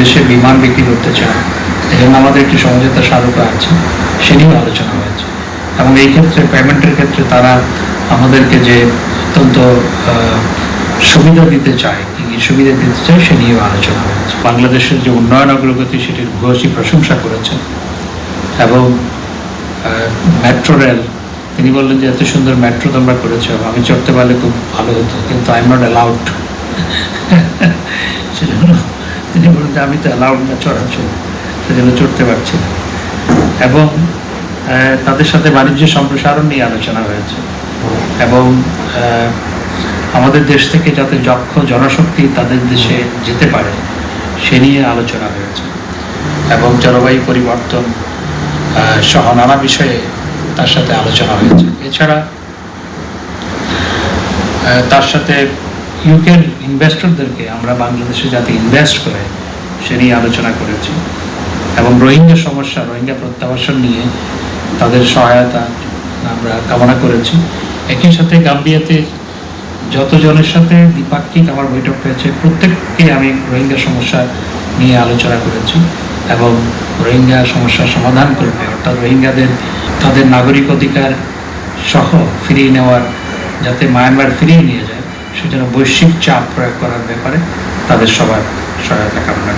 দেশে বিমান বিক্রি করতে চায় এই জন্য আমাদের একটি সমঝোতা স্মারকও আছে, সে নিয়েও আলোচনা হয়েছে। এবং এই ক্ষেত্রে, পেমেন্টের ক্ষেত্রে তারা আমাদেরকে যে অত্যন্ত সুবিধা দিতে চায়, কি কি সুবিধা দিতে চায়, সে নিয়েও আলোচনা হয়েছে। বাংলাদেশের যে উন্নয়ন অগ্রগতি, সেটির ভূয়সী প্রশংসা করেছেন। এবং মেট্রো রেল, তিনি বললেন যে, এত সুন্দর মেট্রো তোমরা করেছ, আমি চড়তে পারলে খুব ভালো হতো, কিন্তু আই এম নট অ্যালাউড যে আমি তো অ্যালাউড না চড়ার জন্য সেজন্য চড়তে পারছি না। এবং তাদের সাথে বাণিজ্য সম্প্রসারণ নিয়ে আলোচনা হয়েছে। এবং আমাদের দেশ থেকে যাতে যক্ষ জনশক্তি তাদের দেশে যেতে পারে, সে নিয়ে আলোচনা হয়েছে। এবং জলবায়ু পরিবর্তন সহ নানা বিষয়ে তার সাথে আলোচনা হয়েছে। এছাড়া তার সাথে ইউকের ইনভেস্টরদেরকে আমরা বাংলাদেশে যাতে ইনভেস্ট করে সে নিয়ে আলোচনা করেছি। এবং রোহিঙ্গা সমস্যা, রোহিঙ্গা প্রত্যাবাসন নিয়ে তাদের সহায়তা আমরা কামনা করেছি। একই সাথে গাম্বিয়াতে যতজনের সাথে দ্বিপাক্ষিক আমার বৈঠক হয়েছে, প্রত্যেককে আমি রোহিঙ্গা সমস্যা নিয়ে আলোচনা করেছি এবং রোহিঙ্গা সমস্যার সমাধান করবে অর্থাৎ রোহিঙ্গাদের তাদের নাগরিক অধিকার সহ ফিরিয়ে নেওয়ার, যাতে মায়ানমার ফিরিয়ে নিয়ে যায়, সেজন্য বৈশ্বিক চাপ প্রয়োগ করার ব্যাপারে তাদের সবার সহায়তা কামনা